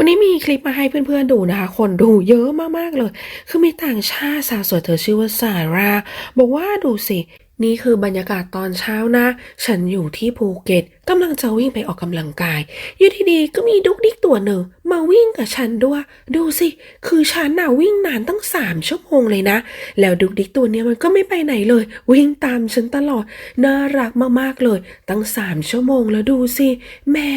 วันนี้มีคลิปมาให้เพื่อนๆดูนะคะ คนดูเยอะมากๆเลย คือมีต่างชาติสาวสวยเธอชื่อว่าซาร่าบอกว่าดูสินี่คือบรรยากาศตอนเช้านะ ฉันอยู่ที่ภูเก็ตกำลังจะวิ่งไปออกกำลังกาย อยู่ดีๆก็มีดุกดิกตัวหนึ่งมาวิ่งกับฉันด้วย ดูสิ คือฉันน่ะวิ่งนานตั้งสามชั่วโมงเลยนะ แล้วดุกดิกตัวเนี้ยมันก็ไม่ไปไหนเลย วิ่งตามฉันตลอด น่ารักมากๆเลย ตั้งสามชั่วโมงแล้วดูสิ แม้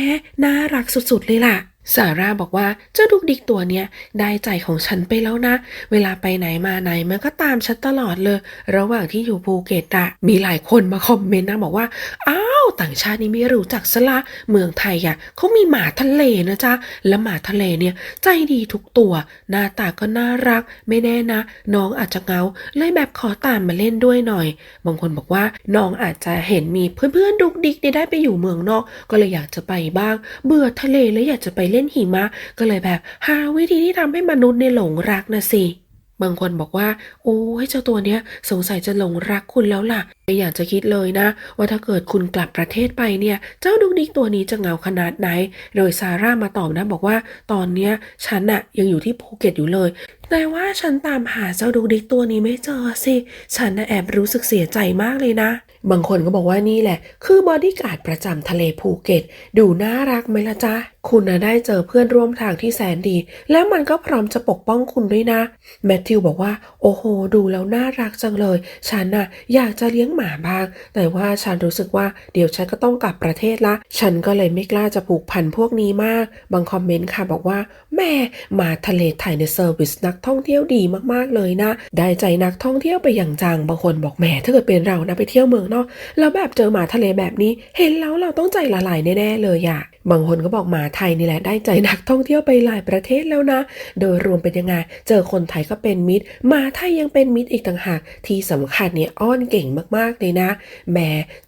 น่ารักสุดๆเลยล่ะ ซาร่าบอกว่าเจ้าดุกดิกตัวเนี้ยได้ใจของฉันไปแล้วนะ เวลาไปไหนมาไหนมันก็ตามฉันตลอดเลย ระหว่างที่อยู่ภูเก็ตอะมีหลายคนมาคอมเมนต์นะบอกว่า อ้าว ต่างชาตินี่ไม่รู้จักสละเมืองไทยอะเขามีหมาทะเลนะจ๊ะ และหมาทะเลเนี่ยใจดีทุกตัว หน้าตาก็น่ารัก ไม่แน่นะ น้องอาจจะเงาเลยแบบขอตามมาเล่นด้วยหน่อย บางคนบอกว่าน้องอาจจะเห็นมีเพื่อนๆดุกดิกได้ไปอยู่เมืองนอก ก็เลยอยากจะไปบ้าง เบื่อทะเลแล้วอยากจะไปเล่นหิมะ ก็เลยแบบ หาวิธีที่ทำให้มนุษย์เนี่ยหลงรักนะสิ บางคนบอกว่า โอ้ยเจ้าตัวเนี้ยสงสัยจะหลงรักคุณแล้วล่ะ ไม่อยากจะคิดเลยนะ ว่าถ้าเกิดคุณกลับประเทศไปเนี่ย เจ้าดุกดิกตัวนี้จะเหงาขนาดไหน โดยซาร่ามาตอบนะบอกว่า ตอนเนี้ยฉันอะยังอยู่ที่ภูเก็ตอยู่เลย แต่ว่าฉันตามหาเจ้าดุกดิกตัวนี้ไม่เจอสิ ฉันน่ะแอบรู้สึกเสียใจมากเลยนะ บางคนก็บอกว่านี่แหละ คือบอดี้การ์ดประจำทะเลภูเก็ต ดูน่ารักไหมล่ะจ๊ะ คุณน่ะได้เจอเพื่อนร่วมทางที่แสนดี แล้วมันก็พร้อมจะปกป้องคุณด้วยนะ แมทธิวบอกว่า โอ้โห ดูแล้วน่ารักจังเลย ฉันน่ะอยากจะเลี้ยงหมาบ้าง แต่ว่าฉันรู้สึกว่าเดี๋ยวฉันก็ต้องกลับประเทศละ ฉันก็เลยไม่กล้าจะผูกพันพวกนี้มาก บางคอมเมนต์ค่ะบอกว่า แม่หมาทะเลไทยในเซอร์วิสนักท่องเที่ยวดีมากๆเลยนะ ได้ใจนักท่องเที่ยวไปอย่างจังบางคนบอกแหมถ้าเกิดเป็นเรานะไปเที่ยวเมืองนอกแล้วแบบเจอหมาทะเลแบบนี้ เห็นแล้วเราต้องใจละลายแน่ๆเลยอะบางคนก็บอกหมาไทยนี่แหละได้ใจนักท่องเที่ยวไปหลายประเทศแล้วนะ โดยรวมเป็นยังไงเจอคนไทยก็เป็นมิตรหมาไทยยังเป็นมิตรอีกต่างหากที่สำคัญเนี่ยอ้อนเก่งมากๆเลยนะแหม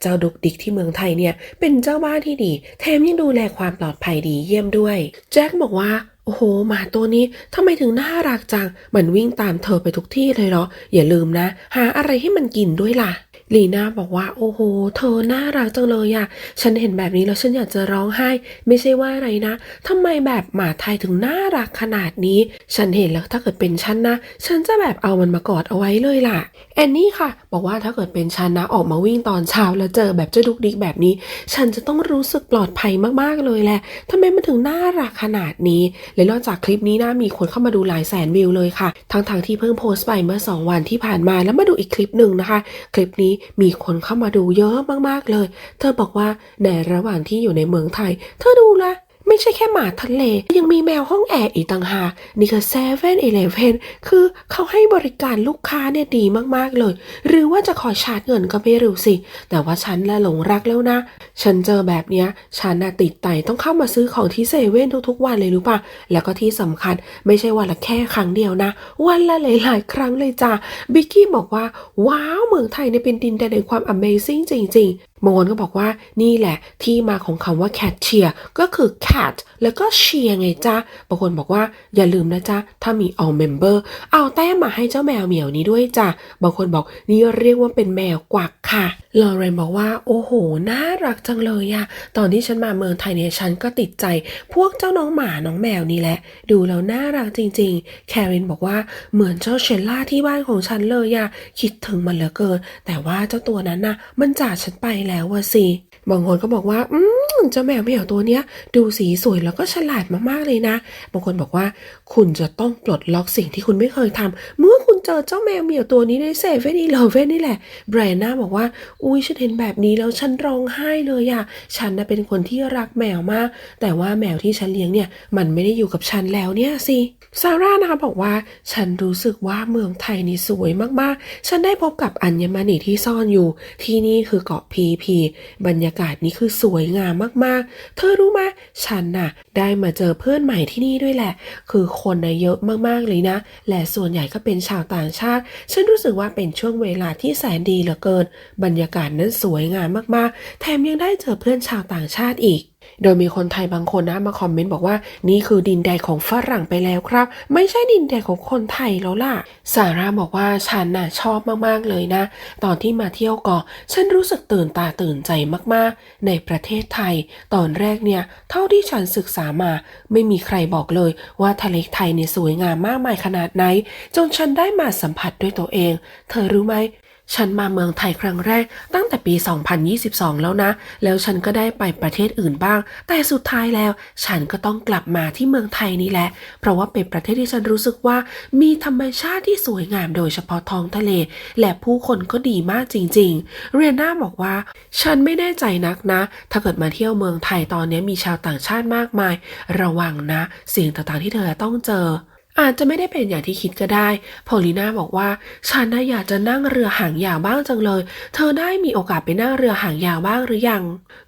เจ้าดุกดิกที่เมืองไทยเนี่ยเป็นเจ้าบ้านที่ดี แถมยังดูแลความปลอดภัยดีเยี่ยมด้วย แจ็คบอกว่า โอ้โห หมาตัวนี้ทำไมถึงน่ารักจัง มันวิ่งตามเธอไปทุกที่เลยเหรอ อย่าลืมนะ หาอะไรให้มันกินด้วยล่ะ ลีน่าบอกว่า โอ้โห เธอน่ารักจังเลยอะฉันเห็นแบบนี้แล้วฉันอยากจะร้องไห้ ไม่ใช่ว่าอะไรนะทำไมแบบหมาไทยถึงน่ารักขนาดนี้ ฉันเห็นแล้วถ้าเกิดเป็นฉันนะ ฉันจะแบบเอามันมากอดเอาไว้เลยล่ะ แอนนี่ค่ะ บอกว่าถ้าเกิดเป็นฉันนะออกมาวิ่งตอนเช้าแล้วเจอแบบเจ้าดุกดิกแบบนี้ ฉันจะต้องรู้สึกปลอดภัยมากๆเลยแหละทำไมมันถึงน่ารักขนาดนี้ และนอกจากคลิปนี้นะมีคนเข้ามาดูหลายแสนวิวเลยค่ะ ทั้งทางๆที่เพิ่งโพสต์ไปเมื่อ 2 วันที่ผ่านมาแล้วมาดูอีกคลิปหนึ่งนะคะ คลิปนี้มีคนเข้ามาดูเยอะมากๆเลย เธอบอกว่าในระหว่างที่อยู่ในเมืองไทย เธอดูละ ไม่ใช่แค่หมาทะเล ยังมีแมวห้องแอร์อีกต่างหากนี่คือเซเว่นอีเลฟเนคือเขาให้บริการลูกค้าเนี่ยดีมากๆเลย หรือว่าจะขอชาร์จเงินก็ไม่รู้สิ แต่ว่าฉันละหลงรักแล้วนะ ฉันเจอแบบเนี้ย ฉันน่ะติดไตต้องเข้ามาซื้อของที่เซเว่นทุกๆวันเลยรู้ปะแล้วก็ที่สำคัญไม่ใช่วันละแค่ครั้งเดียวนะ วันละหลายๆ ครั้งเลยจ้ะบิกกี้บอกว่าว้าวเมืองไทยเนี่ยเป็นดินแดนแห่งความ Amazing จริง ๆ บางคนก็บอกว่านี่แหละที่มาของคำว่า cat cheer ก็คือ cat แล้วก็ cheer ไงจ๊ะบางคนบอกว่าอย่าลืมนะจ๊ะถ้ามี all member เอาแต้มมาให้เจ้าแมวเหมียวนี้ด้วยจ้ะบางคนบอกนี่เรียกว่าเป็นแมวกวักค่ะลอเรนบอกว่าโอ้โห น่ารักจังเลยอะตอนที่ฉันมาเมืองไทยเนี่ยฉันก็ติดใจ พวกเจ้าน้องหมาน้องแมวนี่แหละ ดูแล้วน่ารักจริงๆ แครินบอกว่าเหมือนเจ้าเชลล่าที่บ้านของฉันเลยอะคิดถึงมันเหลือเกิน แต่ว่าเจ้าตัวนั้นน่ะมันจากฉันไปแล้วว่ะสิ บางคนก็บอกว่า อืมเจ้าแมวเหมียวตัวเนี้ย ดูสีสวยแล้วก็ฉลาดมากๆเลยนะ บางคนบอกว่าคุณจะต้องปลดล็อกสิ่งที่คุณไม่เคยทำเมื่อคุณเจอเจ้าแมวเหมียวตัวนี้ในเซเว่นอีเลฟเว่นนี่แหละแบรนน่าบอกว่า อุ้ยฉันเห็นแบบนี้แล้วฉันร้องไห้เลยอะฉันนะเป็นคนที่รักแมวมาก แต่ว่าแมวที่ฉันเลี้ยงเนี่ย มันไม่ได้อยู่กับฉันแล้วเนี่ยสิซาร่านะคะบอกว่า ฉันรู้สึกว่าเมืองไทยนี่สวยมากๆ ฉันได้พบกับอัญมณีที่ซ่อนอยู่ ที่นี่คือเกาะพีพีบรรยากาศนี้คือสวยงามมากๆ เธอรู้ไหมฉันน่ะ ได้มาเจอเพื่อนใหม่ที่นี่ด้วยแหละ คือคนนะเยอะมากๆเลยนะ และส่วนใหญ่ก็เป็นชาวต่างชาติ ฉันรู้สึกว่าเป็นช่วงเวลาที่แสนดีเหลือเกิน บรรยากาศนั้นสวยงามมากๆ แถมยังได้เจอเพื่อนชาวต่างชาติอีก โดยมีคนไทยบางคนนะมาคอมเมนต์บอกว่านี่คือดินแดนของฝรั่งไปแล้วครับ ไม่ใช่ดินแดนของคนไทยแล้วล่ะซาร่าบอกว่าฉันน่ะชอบมากๆเลยนะ ตอนที่มาเที่ยวเกาะฉันรู้สึกตื่นตาตื่นใจมากๆ ในประเทศไทย ตอนแรกเนี่ย เท่าที่ฉันศึกษามา ไม่มีใครบอกเลยว่าทะเลไทยเนี่ยสวยงามมากมายขนาดไหน จนฉันได้มาสัมผัสด้วยตัวเอง เธอรู้ไหม ฉันมาเมืองไทยครั้งแรกตั้งแต่ปี 2022 แล้วนะ แล้วฉันก็ได้ไปประเทศอื่นบ้าง แต่สุดท้ายแล้ว ฉันก็ต้องกลับมาที่เมืองไทยนี่แหละ เพราะว่าเป็นประเทศที่ฉันรู้สึกว่า มีธรรมชาติที่สวยงามโดยเฉพาะท้องทะเล และผู้คนก็ดีมากจริง ๆ เรียนาบอกว่า ฉันไม่แน่ใจนักนะ ถ้าเกิดมาเที่ยวเมืองไทยตอนนี้มีชาวต่างชาติมากมาย ระวังนะ สิ่งต่างๆที่เธอต้องเจอ อาจจะไม่ได้เป็นอย่างที่คิดก็ได้ พอลิน่าบอกว่า ฉันน่ะอยากจะนั่งเรือหางยาวบ้างจังเลย เธอได้มีโอกาสไปนั่งเรือหางยาวบ้างหรือยัง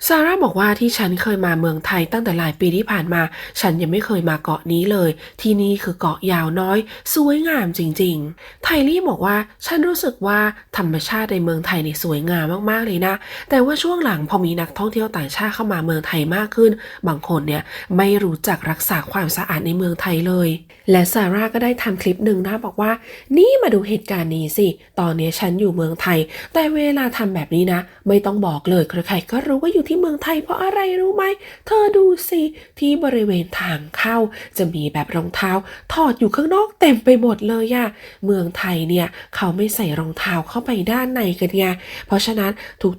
ซาร่าบอกว่าที่ฉันเคยมาเมืองไทยตั้งแต่หลายปีที่ผ่านมา ฉันยังไม่เคยมาเกาะนี้เลย ที่นี่คือเกาะยาวน้อย สวยงามจริง ๆ ไทลี่บอกว่า ฉันรู้สึกว่าธรรมชาติในเมืองไทยนี่สวยงามมากๆเลยนะ แต่ว่าช่วงหลังพอมีนักท่องเที่ยวต่างชาติเข้ามาเมืองไทยมากขึ้น บางคนเนี่ยไม่รู้จักรักษาความสะอาดในเมืองไทยเลย และซาร่าก็ได้ทำคลิปหนึ่งนะบอกว่า นี่มาดูเหตุการณ์นี้สิ ตอนนี้ฉันอยู่เมืองไทย แต่เวลาทำแบบนี้นะ ไม่ต้องบอกเลยใครๆก็รู้ว่าอยู่ที่เมืองไทยเพราะอะไรรู้ไหม เธอดูสิ ที่บริเวณทางเข้า จะมีแบบรองเท้า ถอดอยู่ข้างนอกเต็มไปหมดเลยอะเมืองไทยเนี่ยเขาไม่ใส่รองเท้าเข้าไปด้านในกันไงเพราะฉะนั้น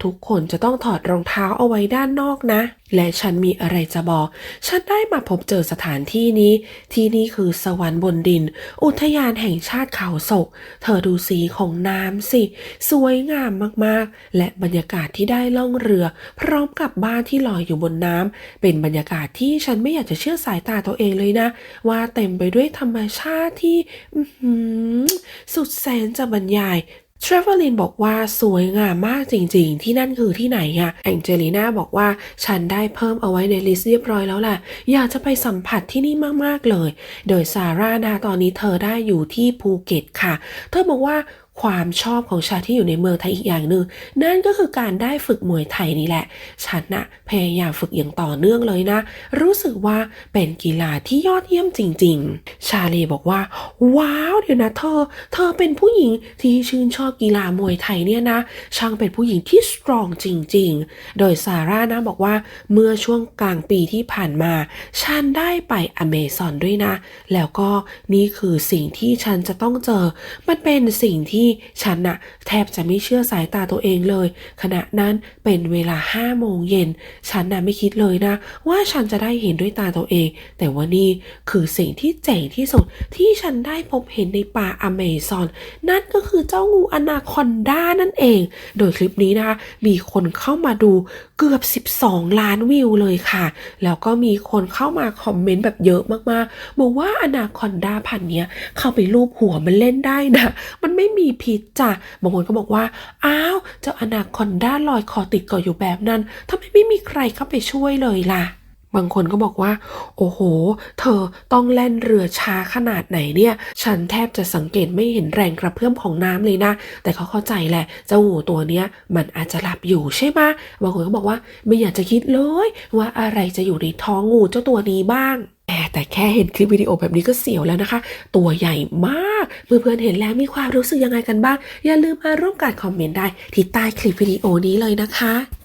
ทุกๆคนจะต้องถอดรองเท้าเอาไว้ด้านนอกนะ และฉันมีอะไรจะบอก ฉันได้มาพบเจอสถานที่นี้ ที่นี่คือสวรรค์บนดิน อุทยานแห่งชาติเขาศก เธอดูสีของน้ำสิ สวยงามมากๆ และบรรยากาศที่ได้ล่องเรือ พร้อมกับบ้านที่ลอยอยู่บนน้ำเป็นบรรยากาศที่ฉันไม่อยากจะเชื่อสายตาตัวเองเลยนะ ว่าเต็มไปด้วยธรรมชาติที่สุดแสนจะบรรยาย ทรเวลินบอกว่าสวยงามมากจริง ๆ ที่นั่นคือที่ไหนอะแองเจลิน่าบอกว่าฉันได้เพิ่มเอาไว้ในลิสต์เรียบร้อยแล้วแหละอยากจะไปสัมผัสที่นี่มากๆเลย โดยซาร่านะตอนนี้เธอได้อยู่ที่ภูเก็ตค่ะ เธอบอกว่า ความชอบของฉันที่อยู่ในเมืองไทยอีกอย่างหนึ่งนั่นก็คือการได้ฝึกมวยไทยนี่แหละ ฉันนะพยายามฝึกอย่างต่อเนื่องเลยนะ รู้สึกว่าเป็นกีฬาที่ยอดเยี่ยมจริง ๆ ชาลีบอกว่า ว้าวเดี๋ยวนะเธอ เธอเป็นผู้หญิงที่ชื่นชอบกีฬามวยไทยเนี่ยนะ ช่างเป็นผู้หญิงที่สตรองจริง ๆ โดยซาร่านะบอกว่าเมื่อช่วงกลางปีที่ผ่านมา ฉันได้ไปอเมซอนด้วยนะ แล้วก็นี่คือสิ่งที่ฉันจะต้องเจอ มันเป็นสิ่งที่ฉันน่ะแทบจะไม่เชื่อสายตาตัวเองเลย ขณะนั้นเป็นเวลาห้าโมงเย็น ฉันน่ะไม่คิดเลยนะ ว่าฉันจะได้เห็นด้วยตาตัวเอง แต่ว่านี่คือสิ่งที่เจ๋งที่สุดที่ฉันได้พบเห็นในป่าอเมซอน นั่นก็คือเจ้างูอนาคอนดานั่นเอง โดยคลิปนี้นะคะมีคนเข้ามาดูเกือบ 12 ล้านวิวเลยค่ะ แล้วก็มีคนเข้ามาคอมเมนต์แบบเยอะมากๆ บอกว่าอนาคอนดาพันเนี้ยเข้าไปรูปหัวมันเล่นได้นะ มันไม่มีพิษจ้ะบางคนก็บอกว่า อ้าว เจ้าอนาคอนด้าลอยคอติดกาะอยู่แบบนั้นทำไมไม่มีใครเข้าไปช่วยเลยล่ะ บางคนก็บอกว่า โอ้โห เธอต้องแล่นเรือช้าขนาดไหนเนี่ย ฉันแทบจะสังเกตไม่เห็นแรงกระเพื่อมของน้ำเลยนะ แต่เขาเข้าใจแหละ เจ้างูตัวเนี้ย มันอาจจะหลับอยู่ใช่ไหมบางคนก็บอกว่า ไม่อยากจะคิดเลย ว่าอะไรจะอยู่ในท้องงูเจ้าตัวนี้บ้าง แต่แค่เห็นคลิปวิดีโอแบบนี้ก็เสียวแล้วนะคะ ตัวใหญ่มาก เพื่อนๆเห็นแล้วมีความรู้สึกยังไงกันบ้าง อย่าลืมมาร่วมกันคอมเมนต์ได้ที่ใต้คลิปวิดีโอนี้เลยนะคะ